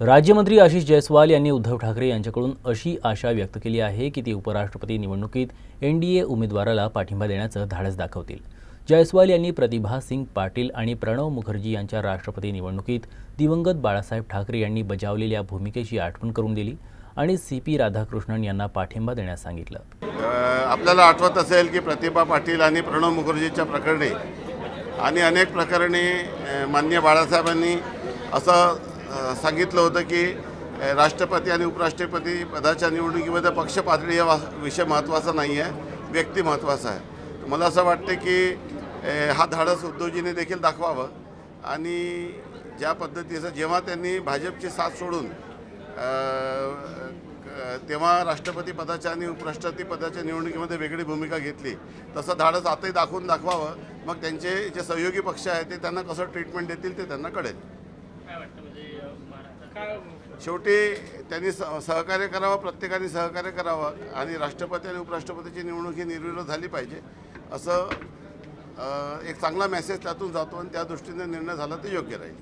राज्यमंत्री आशिष जयस्वाल यांनी उद्धव ठाकरे यांच्याकडून अशी आशा व्यक्त केली आहे की ते उपराष्ट्रपती निवडणुकीत एनडीए उमेदवाराला पाठिंबा देण्याचं धाडस दाखवतील. जयस्वाल यांनी प्रतिभा सिंग पाटील आणि प्रणव मुखर्जी यांच्या राष्ट्रपती निवडणुकीत दिवंगत बाळासाहेब ठाकरे यांनी बजावलेल्या भूमिकेची आठवण करून दिली आणि सी पी राधाकृष्णन यांना पाठिंबा देण्यास सांगितलं. आपल्याला आठवत असेल की प्रतिभा पाटील आणि प्रणव मुखर्जीच्या प्रकरणी आणि अनेक प्रकरणी मान्य बाळासाहेबांनी असं सांगितलं होतं की राष्ट्रपती आणि उपराष्ट्रपती पदाच्या निवडणुकीमध्ये पक्ष पातळी हा वा- विषय महत्त्वाचा नाही आहे व्यक्ती महत्त्वाचा आहे. मला असं वाटतं की हा धाडस उद्धवजीने देखील दाखवावं आणि ज्या पद्धतीचं जेव्हा त्यांनी भाजपची साथ सोडून तेव्हा राष्ट्रपती पदाच्या आणि उपराष्ट्रपती पदाच्या निवडणुकीमध्ये वेगळी भूमिका घेतली तसं धाडस आताही दाखवून दाखवावं. मग त्यांचे जे सहयोगी पक्ष आहेत ते त्यांना कसं ट्रीटमेंट देतील ते त्यांना कळेल. शेवटी त्यांनी सहकार्य करावं प्रत्येकाने सहकार्य करावं आणि राष्ट्रपती आणि उपराष्ट्रपतीची निवडणूक ही निर्विरोध झाली पाहिजे असं एक चांगला मेसेज त्यातून जातो आणि त्या दृष्टीने निर्णय झाला ते योग्य राहील.